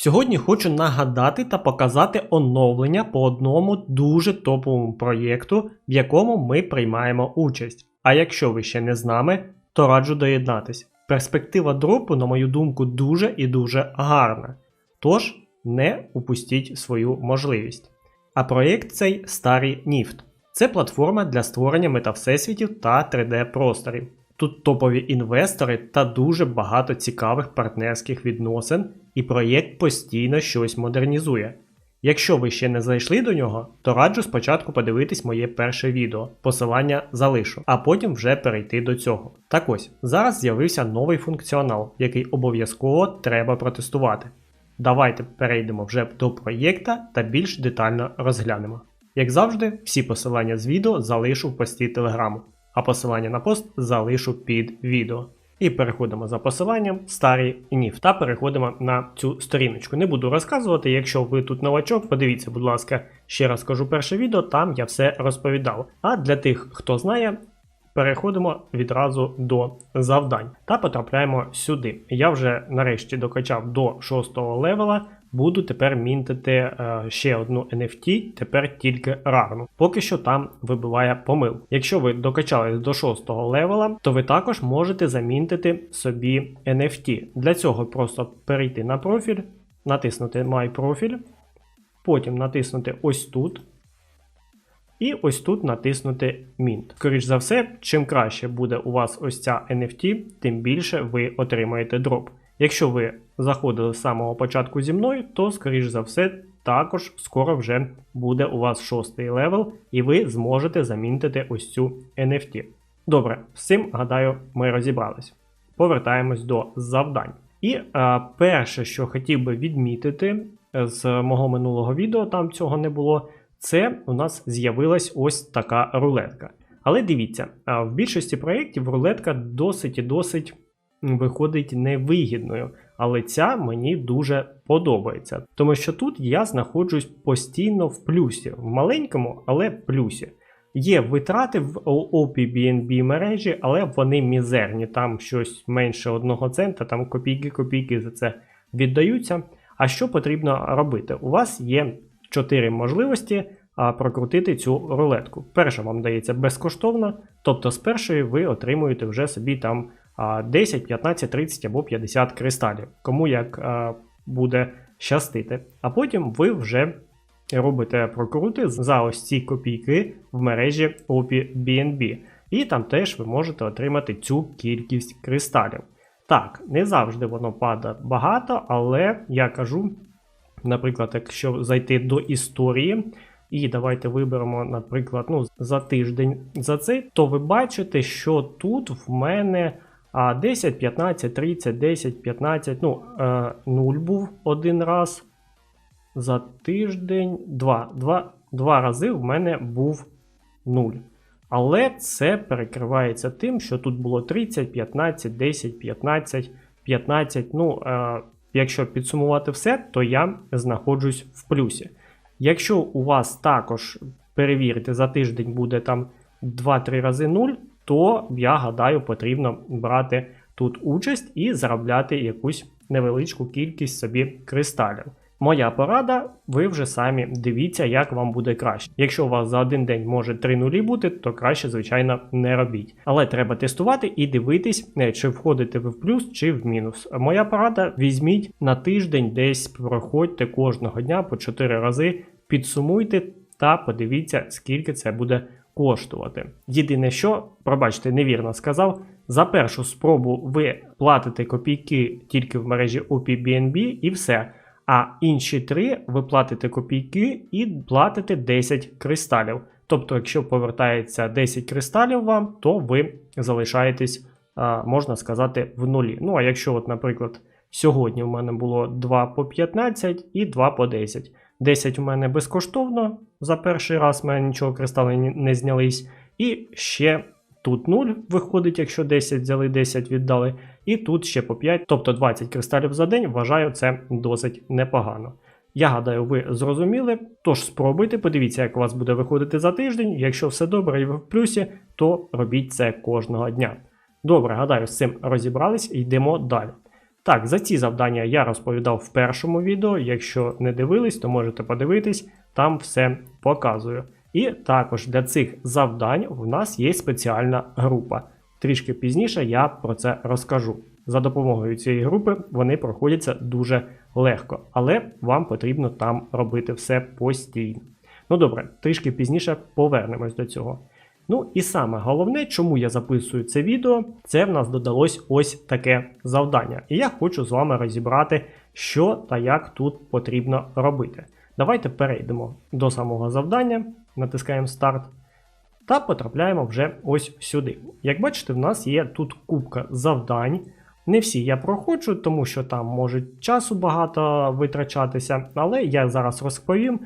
Сьогодні хочу нагадати та показати оновлення по одному дуже топовому проєкту, в якому ми приймаємо участь. А якщо ви ще не з нами, то раджу доєднатись. Перспектива дропу, на мою думку, дуже і дуже гарна. Тож не упустіть свою можливість. А проєкт цей старий Ніфт. Це платформа для створення метавсесвітів та 3D-просторів. Тут топові інвестори та дуже багато цікавих партнерських відносин, і проєкт постійно щось модернізує. Якщо ви ще не зайшли до нього, то раджу спочатку подивитись моє перше відео, посилання залишу, а потім вже перейти до цього. Так ось, зараз з'явився новий функціонал, який обов'язково треба протестувати. Давайте перейдемо вже до проєкта та більш детально розглянемо. Як завжди, всі посилання з відео залишу в пості телеграму, а посилання на пост залишу під відео. І переходимо за посиланням старий ніф та переходимо на цю сторіночку. Не буду розказувати, якщо ви тут новачок, подивіться, будь ласка, ще раз кажу перше відео, там я все розповідав. А для тих, хто знає, переходимо відразу до завдань та потрапляємо сюди. Я вже нарешті докачав до 6 левела. Буду тепер мінтити е, ще одну NFT, тепер тільки рарну. Поки що там вибиває помил. Якщо ви докачались до 6 левела, то ви також можете замінтити собі NFT. Для цього просто перейти на профіль, натиснути My профіль, потім натиснути ось тут. І ось тут натиснути Mint. Скоріш за все, чим краще буде у вас ось ця NFT, тим більше ви отримаєте дроп. Якщо ви заходили з самого початку зі мною, то, скоріш за все, також скоро вже буде у вас шостий левел, і ви зможете замінтити ось цю NFT. Добре, з цим, гадаю, ми розібрались. Повертаємось до завдань. І а, перше, що хотів би відмітити з мого минулого відео, там цього не було, це у нас з'явилась ось така рулетка. Але дивіться, в більшості проєктів рулетка досить і досить виходить невигідною. Але ця мені дуже подобається. Тому що тут я знаходжусь постійно в плюсі, в маленькому, але плюсі. Є витрати в OPBNB мережі, але вони мізерні. Там щось менше одного цента, там копійки-копійки за це віддаються. А що потрібно робити? У вас є 4 можливості прокрутити цю рулетку. Перша вам дається безкоштовно, тобто з першої ви отримуєте вже собі там 10, 15, 30 або 50 кристалів, кому як буде щастити. А потім ви вже робите прокрути за ось ці копійки в мережі OPBNB. І там теж ви можете отримати цю кількість кристалів. Так, не завжди воно падає багато, але я кажу, наприклад, якщо зайти до історії. І давайте виберемо, наприклад, ну, за тиждень за цей, то ви бачите, що тут в мене а 10, 15, 30, 10, 15, ну, е, 0 був один раз. За тиждень два. Два, два рази в мене був 0. Але це перекривається тим, що тут було 30, 15, 10, 15, 15. Ну, е, якщо підсумувати все, то я знаходжусь в плюсі. Якщо у вас також перевірити, за тиждень буде там 2-3 рази 0, то я гадаю, потрібно брати тут участь і заробляти якусь невеличку кількість собі кристалів. Моя порада, ви вже самі дивіться, як вам буде краще. Якщо у вас за один день може 3 нулі бути, то краще, звичайно, не робіть. Але треба тестувати і дивитись, е, чи входите ви в плюс, чи в мінус. Моя порада: візьміть на тиждень, десь проходьте кожного дня по 4 рази, підсумуйте та подивіться, скільки це буде коштувати. Єдине, що, пробачте, невірно сказав, за першу спробу ви платите копійки тільки в мережі OPBNB і все. А інші три ви платите копійки і платите 10 кристалів. Тобто, якщо повертається 10 кристалів вам, то ви залишаєтесь, можна сказати, в нулі. Ну, а якщо, от, наприклад, сьогодні в мене було 2 по 15 і 2 по 10. 10 у мене безкоштовно, за перший раз в мене нічого кристали не знялись. І ще тут 0 виходить, якщо 10 взяли, 10 віддали. І тут ще по 5, тобто 20 кристалів за день, вважаю це досить непогано. Я гадаю, ви зрозуміли. Тож спробуйте, подивіться, як у вас буде виходити за тиждень. Якщо все добре і ви в плюсі, то робіть це кожного дня. Добре, гадаю, з цим розібрались йдемо далі. Так, за ці завдання я розповідав в першому відео. Якщо не дивились, то можете подивитись, там все показую. І також для цих завдань в нас є спеціальна група. Трішки пізніше я про це розкажу. За допомогою цієї групи вони проходяться дуже легко, але вам потрібно там робити все постійно. Ну добре, трішки пізніше повернемось до цього. Ну і саме головне, чому я записую це відео, це в нас додалось ось таке завдання. І я хочу з вами розібрати, що та як тут потрібно робити. Давайте перейдемо до самого завдання, натискаємо старт та потрапляємо вже ось сюди. Як бачите, в нас є тут кубка завдань. Не всі я проходжу, тому що там може часу багато витрачатися, але я зараз розповім,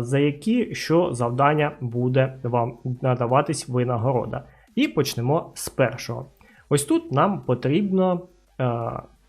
за які що завдання буде вам надаватись винагорода. І почнемо з першого. Ось тут нам потрібно е,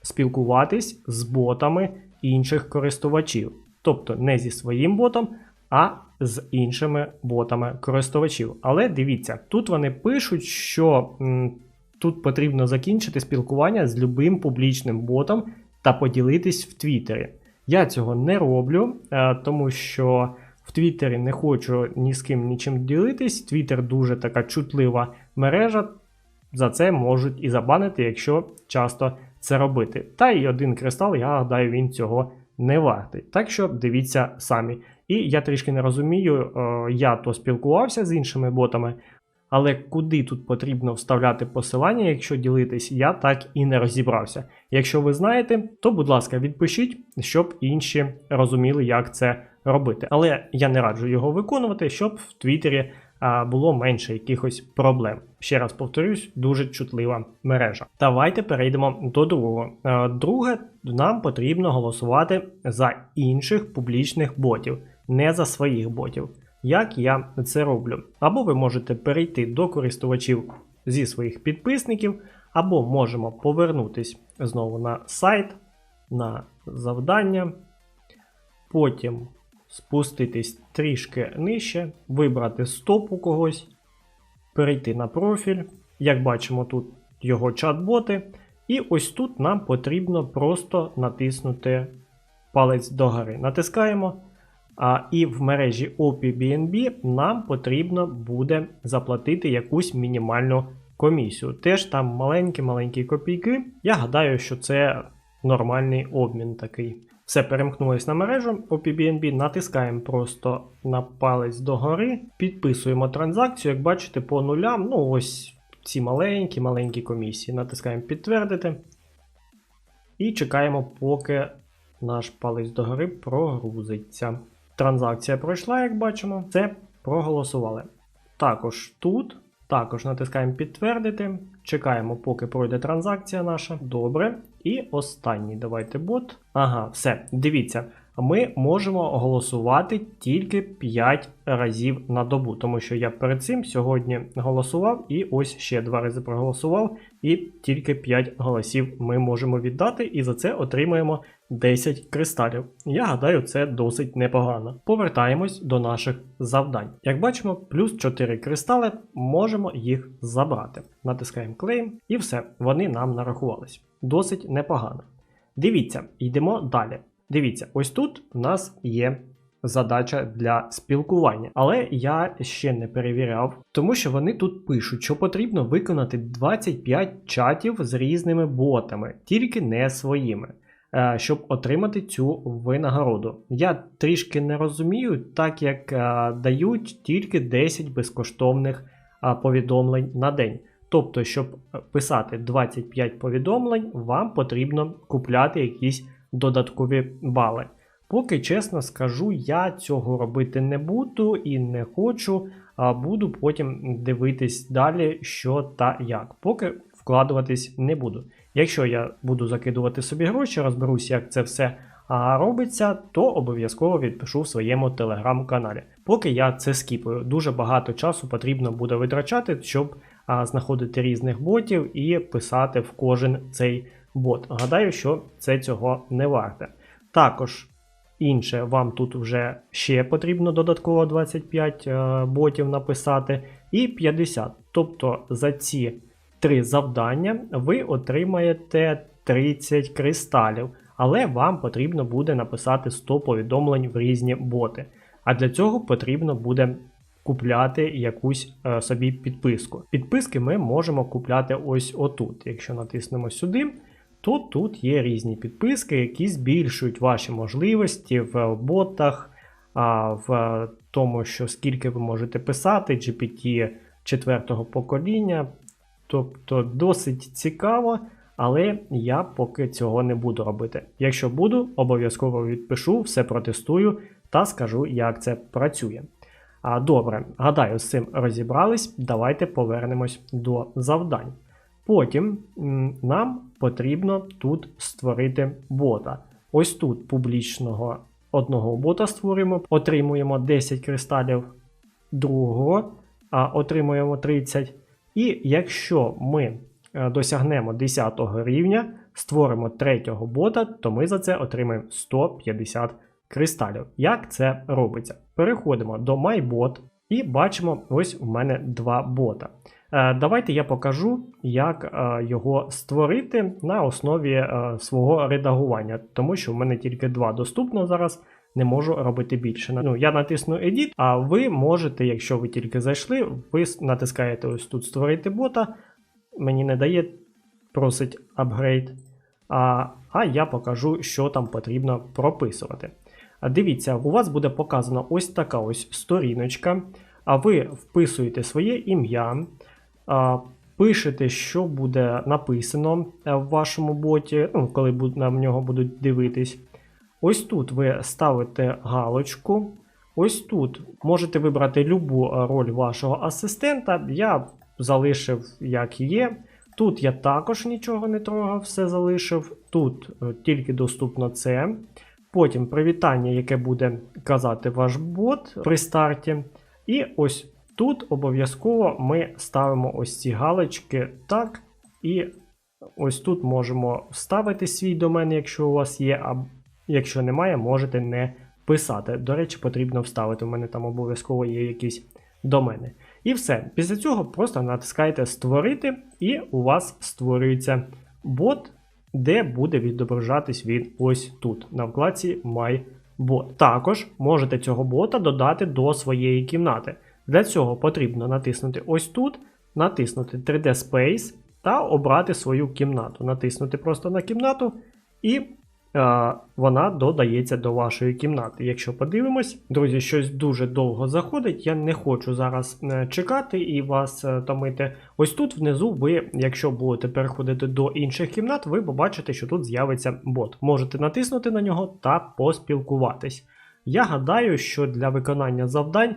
спілкуватись з ботами інших користувачів. Тобто не зі своїм ботом, а з іншими ботами користувачів. Але дивіться, тут вони пишуть, що м, тут потрібно закінчити спілкування з любим публічним ботом та поділитись в Твіттері. Я цього не роблю, е, тому що в Твіттері не хочу ні з ким нічим ділитись. Твіттер дуже така чутлива мережа. За це можуть і забанити, якщо часто це робити. Та й один кристал, я гадаю, він цього не вартий. Так що дивіться самі. І я трішки не розумію, е, я то спілкувався з іншими ботами, але куди тут потрібно вставляти посилання, якщо ділитись, я так і не розібрався. Якщо ви знаєте, то будь ласка, відпишіть, щоб інші розуміли, як це робити. Але я не раджу його виконувати, щоб в Твіттері було менше якихось проблем. Ще раз повторюсь, дуже чутлива мережа. Давайте перейдемо до другого. Е, Друге, нам потрібно голосувати за інших публічних ботів, не за своїх ботів. Як я це роблю? Або ви можете перейти до користувачів зі своїх підписників, або можемо повернутись знову на сайт, на завдання, потім спуститись трішки нижче, вибрати стоп у когось, перейти на профіль. Як бачимо, тут його чат-боти. І ось тут нам потрібно просто натиснути палець догори. Натискаємо. А, і в мережі OPBNB нам потрібно буде заплатити якусь мінімальну комісію. Теж там маленькі-маленькі копійки. Я гадаю, що це нормальний обмін такий. Все, перемкнулось на мережу OPBNB, натискаємо просто на палець догори, підписуємо транзакцію, як бачите, по нулям. Ну, ось ці маленькі-маленькі комісії. Натискаємо підтвердити. І чекаємо, поки наш палець догори прогрузиться. Транзакція пройшла, як бачимо, це проголосували. Також тут, також натискаємо підтвердити. Чекаємо, поки пройде транзакція наша. Добре. І останній давайте бот. Ага, все. Дивіться, ми можемо голосувати тільки 5 разів на добу, тому що я перед цим сьогодні голосував і ось ще два рази проголосував, і тільки 5 голосів ми можемо віддати, і за це отримаємо 10 кристалів. Я гадаю, це досить непогано. Повертаємось до наших завдань. Як бачимо, плюс 4 кристали, можемо їх забрати. Натискаємо клейм, і все, вони нам нарахувались. Досить непогано. Дивіться, йдемо далі. Дивіться, ось тут в нас є задача для спілкування, але я ще не перевіряв, тому що вони тут пишуть, що потрібно виконати 25 чатів з різними ботами, тільки не своїми. Е, Щоб отримати цю винагороду. Я трішки не розумію, так як е, дають тільки 10 безкоштовних повідомлень на день. Тобто, щоб писати 25 повідомлень, вам потрібно купляти якісь додаткові бали. Поки чесно скажу, я цього робити не буду і не хочу. а буду потім дивитись далі, що та як. Поки вкладуватись не буду. Якщо я буду закидувати собі гроші, розберусь, як це все робиться, то обов'язково відпишу в своєму телеграм-каналі. Поки я це скіпаю, дуже багато часу потрібно буде витрачати, щоб знаходити різних ботів і писати в кожен цей бот. Гадаю, що це цього не варте. Також інше вам тут вже ще потрібно додатково 25 е, ботів написати, і 50. Тобто за ці три завдання ви отримаєте 30 кристалів, але вам потрібно буде написати 100 повідомлень в різні боти. А для цього потрібно буде купляти якусь е, собі підписку. Підписки ми можемо купляти ось отут. Якщо натиснемо сюди, то тут є різні підписки, які збільшують ваші можливості в ботах, а, в тому, що скільки ви можете писати, GPT четвертого покоління. Тобто досить цікаво, але я поки цього не буду робити. Якщо буду, обов'язково відпишу, все протестую та скажу, як це працює. А, Добре, гадаю, з цим розібрались. Давайте повернемось до завдань. Потім нам потрібно тут створити бота. Ось тут публічного одного бота створюємо, отримуємо 10 кристалів другого, а отримуємо 30. І якщо ми е, досягнемо 10 рівня, створимо третього бота, то ми за це отримаємо 150 кристалів. Як це робиться? Переходимо до MyBot і бачимо, ось у мене два бота. Е, Давайте я покажу, як е, його створити на основі свого редагування, тому що в мене тільки два доступно зараз. Не можу робити більше. Ну, я натисну Edit, а ви можете, якщо ви тільки зайшли, ви натискаєте ось тут створити бота. Мені не дає, просить апгрейд. А, а я покажу, що там потрібно прописувати. Дивіться, у вас буде показана ось така ось сторіночка. А ви вписуєте своє ім'я, пишете, що буде написано е, в вашому боті, ну, коли на нього будуть дивитись. Ось тут ви ставите галочку. Ось тут можете вибрати любу е, роль вашого асистента. Я залишив як є. Тут я також нічого не трогав, все залишив. Тут е, тільки доступно це. Потім привітання, яке буде казати ваш бот при старті. І ось тут обов'язково ми ставимо ось ці галочки так. І ось тут можемо вставити свій домен, якщо у вас є, якщо немає, можете не писати. До речі, потрібно вставити. У мене там обов'язково є якісь домени. І все. Після цього просто натискаєте Створити, і у вас створюється бот, де буде відображатись він ось тут, на вкладці My. Також можете цього бота додати до своєї кімнати. Для цього потрібно натиснути ось тут, натиснути 3D Space та обрати свою кімнату. Натиснути просто на кімнату, і вона додається до вашої кімнати. Якщо подивимось, друзі, щось дуже довго заходить. Я не хочу зараз е, чекати і вас е, томити. Ось тут внизу ви, якщо будете переходити до інших кімнат, ви побачите, що тут з'явиться бот. Можете натиснути на нього та поспілкуватись. Я гадаю, що для виконання завдань,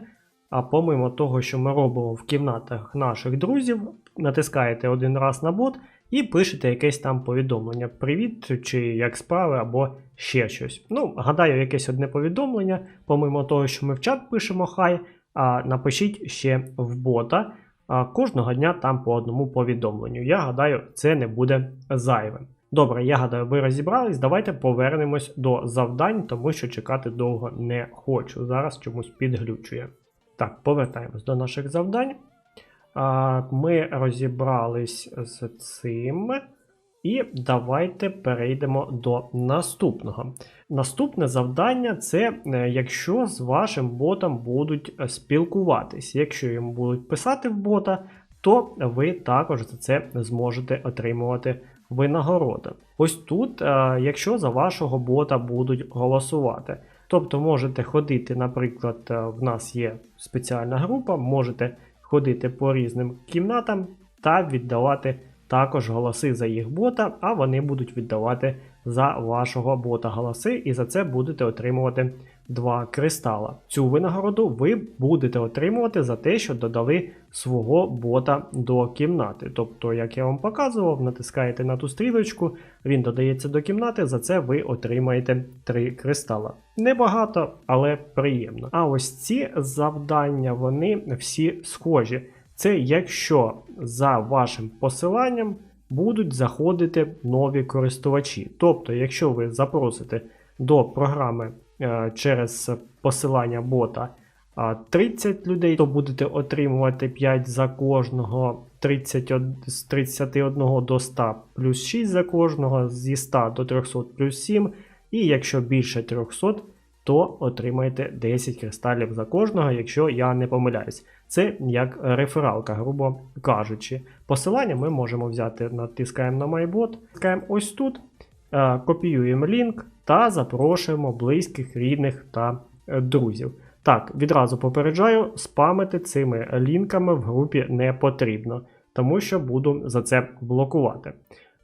а помимо того, що ми робимо в кімнатах наших друзів, натискаєте один раз на бот і пишете якесь там повідомлення. Привіт, чи як справи, або ще щось. Ну, гадаю, якесь одне повідомлення, помимо того, що ми в чат пишемо хай, а напишіть ще в бота. А кожного дня там по одному повідомленню. Я гадаю, це не буде зайвим. Добре, я гадаю, ви розібрались. Давайте повернемось до завдань, тому що чекати довго не хочу. Зараз чомусь підглючує. Так, повертаємось до наших завдань. Ми розібрались з цим. І давайте перейдемо до наступного. Наступне завдання це е, якщо з вашим ботом будуть е, спілкуватись. Якщо їм будуть писати в бота, то ви також за це зможете отримувати винагороду. Ось тут, е, якщо за вашого бота будуть голосувати. Тобто можете ходити, наприклад, в нас є спеціальна група, можете ходити по різним кімнатам та віддавати також голоси за їх бота, а вони будуть віддавати за вашого бота голоси, і за це будете отримувати 2 кристала. Цю винагороду ви будете отримувати за те, що додали свого бота до кімнати. Тобто, як я вам показував, натискаєте на ту стрілочку, він додається до кімнати, за це ви отримаєте 3 кристала. Небагато, але приємно. А ось ці завдання, вони всі схожі. Це якщо за вашим посиланням будуть заходити нові користувачі. Тобто, якщо ви запросите до програми через посилання бота 30 людей, то будете отримувати 5 за кожного, 30, з 31 до 100 плюс 6 за кожного, зі 100 до 300 плюс 7. І якщо більше 300, то отримаєте 10 кристалів за кожного, якщо я не помиляюсь. Це як рефералка, грубо кажучи. Посилання ми можемо взяти, натискаємо на MyBot, натискаємо ось тут, е, копіюємо лінк та запрошуємо близьких, рідних та е, друзів. Так, відразу попереджаю, спамити цими лінками в групі не потрібно, тому що буду за це блокувати.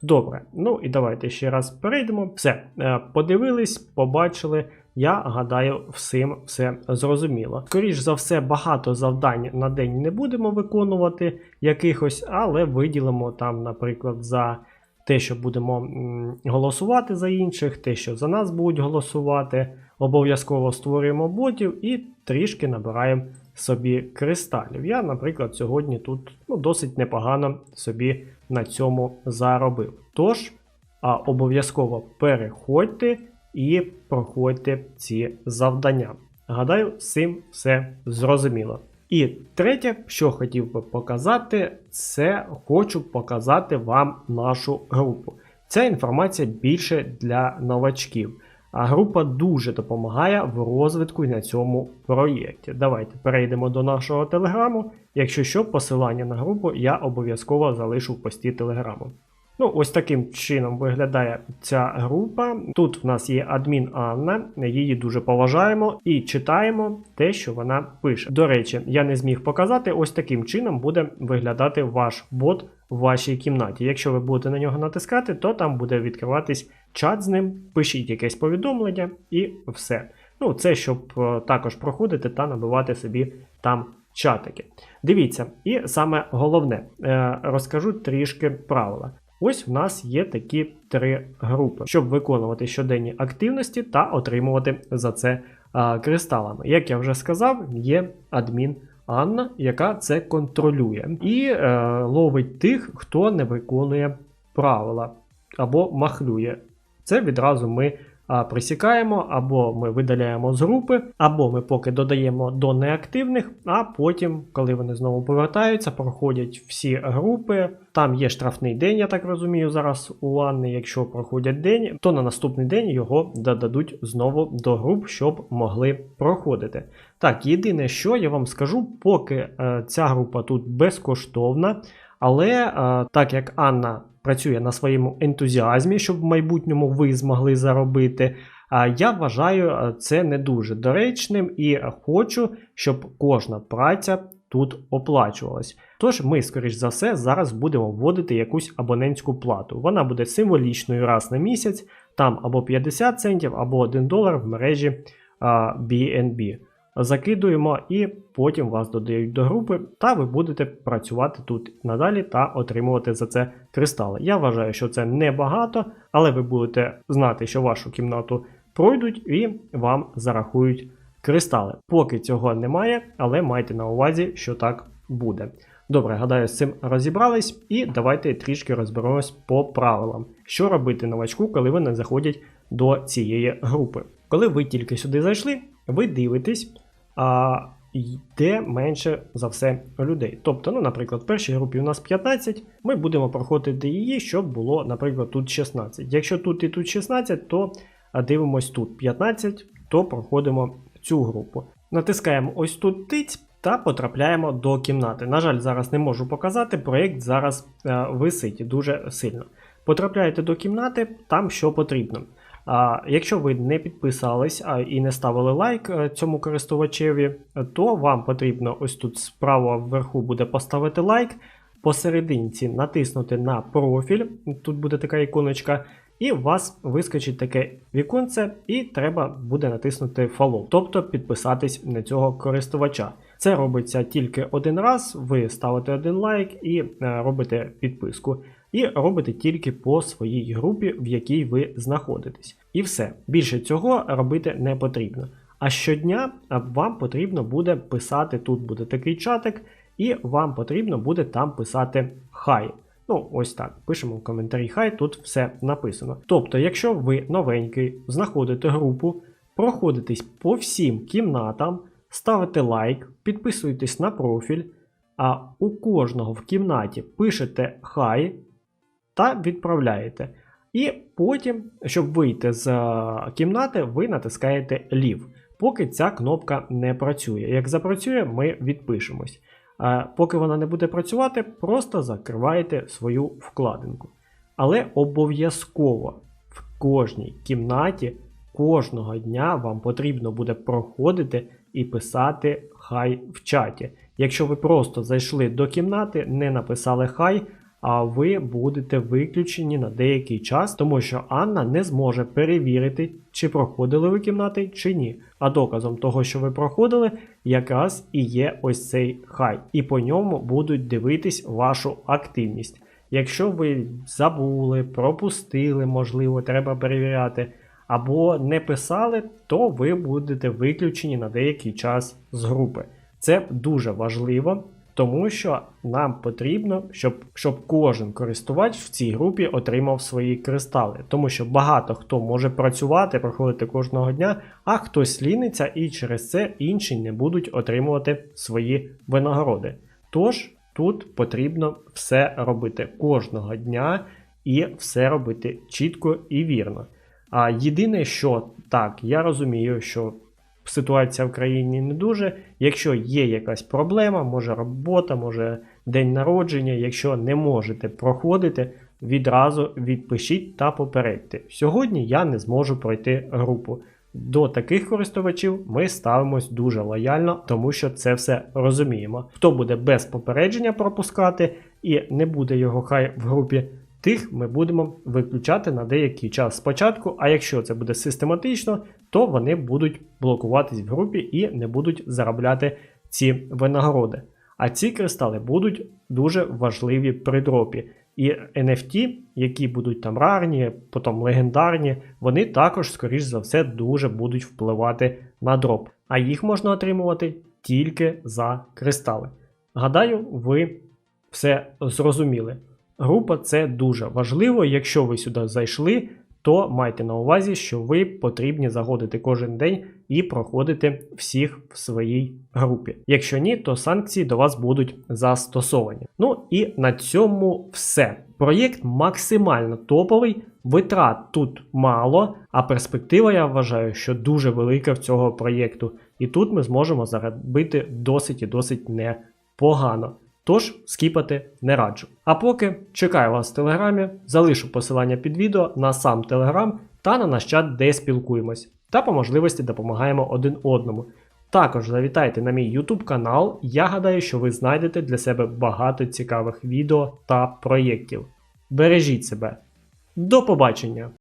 Добре, ну і давайте ще раз перейдемо. Все, е, подивились, побачили. Я гадаю, всім все зрозуміло. Скоріш за все, багато завдань на день не будемо виконувати якихось, але виділимо там, наприклад, за те, що будемо голосувати за інших, те, що за нас будуть голосувати. Обов'язково створюємо ботів і трішки набираємо собі кристалів. Я, наприклад, сьогодні тут ну, досить непогано собі на цьому заробив. Тож, обов'язково переходьте і проходьте ці завдання. Гадаю, з цим все зрозуміло. І третє, що хотів би показати, це хочу показати вам нашу групу. Ця інформація більше для новачків. А група дуже допомагає в розвитку на цьому проєкті. Давайте перейдемо до нашого телеграму. Якщо що, посилання на групу я обов'язково залишу в пості телеграму. Ну, ось таким чином виглядає ця група. Тут в нас є адмін Анна, її дуже поважаємо і читаємо те, що вона пише. До речі, я не зміг показати, ось таким чином буде виглядати ваш бот в вашій кімнаті. Якщо ви будете на нього натискати, то там буде відкриватись чат з ним, пишіть якесь повідомлення і все. Ну, це щоб е, також проходити та набивати собі там чатики. Дивіться, і саме головне, е, розкажу трішки правила. Ось в нас є такі три групи, щоб виконувати щоденні активності та отримувати за це а, кристалами. Як я вже сказав, є адмін Анна, яка це контролює, і е, ловить тих, хто не виконує правила або махлює. Це відразу ми присікаємо, або ми видаляємо з групи, або ми поки додаємо до неактивних, а потім, коли вони знову повертаються, проходять всі групи. Там є штрафний день, я так розумію, зараз у Анни. Якщо проходять день, то на наступний день його додадуть знову до груп, щоб могли проходити. Так, єдине, що я вам скажу, поки е, ця група тут безкоштовна. Але е, так як Анна працює на своєму ентузіазмі, щоб в майбутньому ви змогли заробити, е, я вважаю е, це не дуже доречним і хочу, щоб кожна праця тут оплачувалась. Тож ми, скоріш за все, зараз будемо вводити якусь абонентську плату. Вона буде символічною раз на місяць, там або 50 центів, або 1 долар в мережі BNB закидуємо і потім вас додають до групи, та ви будете працювати тут надалі та отримувати за це кристали. Я вважаю, що це небагато, але ви будете знати, що вашу кімнату пройдуть і вам зарахують кристали. Поки цього немає, але майте на увазі, що так буде. Добре, гадаю, з цим розібрались, і давайте трішки розберемось по правилам, що робити новачку, коли вони заходять до цієї групи. Коли ви тільки сюди зайшли, ви дивитесь, а йде менше за все людей. Тобто, ну, наприклад, в першій групі у нас 15, ми будемо проходити її, щоб було, наприклад, тут 16. Якщо тут і тут 16, то дивимось тут 15, то проходимо цю групу. Натискаємо ось тут тиць та потрапляємо до кімнати. На жаль, зараз не можу показати, проєкт зараз е, висить дуже сильно. Потрапляєте до кімнати, там що потрібно. А Якщо ви не підписались і не ставили лайк е, цьому користувачеві, то вам потрібно ось тут справа вверху буде поставити лайк, посерединці натиснути на профіль, тут буде така іконочка, і у вас вискочить таке віконце, і треба буде натиснути Follow, тобто підписатись на цього користувача. Це робиться тільки один раз, ви ставите один лайк і е, робите підписку. І робите тільки по своїй групі, в якій ви знаходитесь. І все. Більше цього робити не потрібно. А щодня вам потрібно буде писати, тут буде такий чатик, і вам потрібно буде там писати хай. Ну, ось так. Пишемо в коментарі хай, тут все написано. Тобто, якщо ви новенький, знаходите групу, проходитесь по всім кімнатам, ставите лайк, підписуєтесь на профіль, а у кожного в кімнаті пишете хай та відправляєте. І потім, щоб вийти з е, кімнати, ви натискаєте Leave, поки ця кнопка не працює. Як запрацює, ми відпишемось. А поки вона не буде працювати, просто закриваєте свою вкладинку. Але обов'язково в кожній кімнаті кожного дня вам потрібно буде проходити і писати хай в чаті. Якщо ви просто зайшли до кімнати, не написали хай, а ви будете виключені на деякий час, тому що Анна не зможе перевірити, чи проходили ви кімнати, чи ні. А доказом того, що ви проходили, якраз і є ось цей хай. І по ньому будуть дивитись вашу активність. Якщо ви забули, пропустили, можливо, треба перевіряти, або не писали, то ви будете виключені на деякий час з групи. Це дуже важливо, тому що нам потрібно, щоб, щоб кожен користувач в цій групі отримав свої кристали. Тому що багато хто може працювати, проходити кожного дня, а хтось ліниться і через це інші не будуть отримувати свої винагороди. Тож тут потрібно все робити кожного дня і все робити чітко і вірно. А єдине, що так, я розумію, що ситуація в країні не дуже. Якщо є якась проблема, може робота, може день народження, якщо не можете проходити, відразу відпишіть та попередьте. Сьогодні я не зможу пройти групу. До таких користувачів ми ставимось дуже лояльно, тому що це все розуміємо. Хто буде без попередження пропускати і не буде його хай в групі, тих ми будемо виключати на деякий час спочатку. А якщо це буде систематично, то вони будуть блокуватись в групі і не будуть заробляти ці винагороди. А ці кристали будуть дуже важливі при дропі. І NFT, які будуть там рарні, потім легендарні, вони також, скоріш за все, дуже будуть впливати на дроп. А їх можна отримувати тільки за кристали. Гадаю, ви все зрозуміли. Група це дуже важливо. Якщо ви сюди зайшли, то майте на увазі, що ви потрібні заходити кожен день і проходити всіх в своїй групі. Якщо ні, то санкції до вас будуть застосовані. Ну і на цьому все. Проєкт максимально топовий, витрат тут мало, а перспектива, я вважаю, що дуже велика в цього проєкту. І тут ми зможемо заробити досить і досить непогано. Тож скіпати не раджу. А поки чекаю вас в телеграмі, залишу посилання під відео на сам телеграм та на наш чат, де спілкуємось, та по можливості допомагаємо один одному. Також завітайте на мій YouTube канал, я гадаю, що ви знайдете для себе багато цікавих відео та проєктів. Бережіть себе. До побачення!